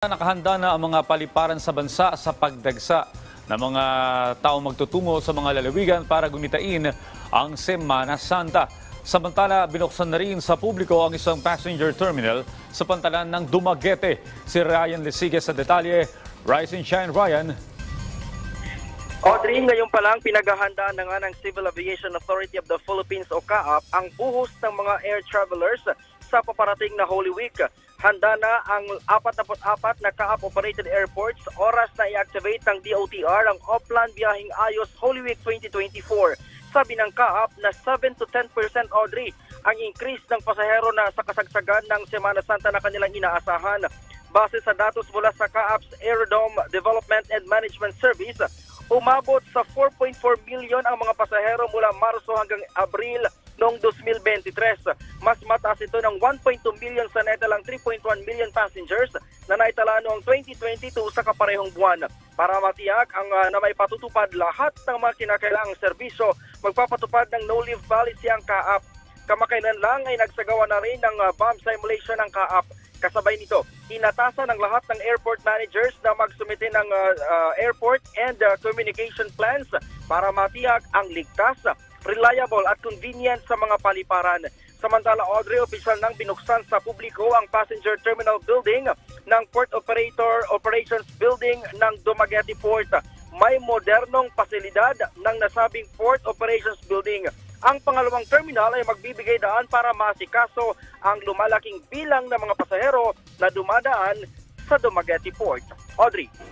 Nakahanda na ang mga paliparan sa bansa sa pagdagsa ng mga taong magtutungo sa mga lalawigan para gunitain ang Semana Santa. Samantala, binuksan na rin sa publiko ang isang passenger terminal sa pantalan ng Dumaguete. Si Ryan Lesige sa detalye. Rise and shine, Ryan. Audrey, ngayon pa lang pinaghahandaan na nga ng Civil Aviation Authority of the Philippines o CAAP ang buhos ng mga air travelers sa paparating na Holy Week. Handa na ang 44 na CAAP-operated airports oras na i-activate ng DOTR ang Oplan Biyahing Ayos Holy Week 2024. Sabi ng CAAP na 7 to 10% Audrey ang increase ng pasahero na sa kasagsagan ng Semana Santa na kanilang inaasahan. Base sa datos mula sa CAAP's Aerodome Development and Management Service, umabot sa 4.4 million ang mga pasahero mula Marso hanggang Abril noong 2023. Mas mataas ito ng 1.2 million sa neta lang 3.1 million passengers na naitala noong 2022 sa kaparehong buwan. Para matiyak ang uh, na may patutupad lahat ng mga kinakailangang serbisyo, magpapatupad ng no-leave policy ang CAAP. Kamakailan lang ay nagsagawa na rin ng uh, bomb simulation ng CAAP. Kasabay nito, inatasan ng lahat ng airport managers na magsumite ng uh, uh, airport and uh, communication plans para matiyak ang ligtas, reliable at convenient sa mga paliparan. Samantala, Audrey, opisyal nang binuksan sa publiko ang passenger terminal building ng Port Operator Operations Building ng Dumaguete Port. May modernong pasilidad ng nasabing Port Operations Building. Ang pangalawang terminal ay magbibigay daan para masikaso ang lumalaking bilang ng mga pasahero na dumadaan sa Dumaguete Port. Audrey.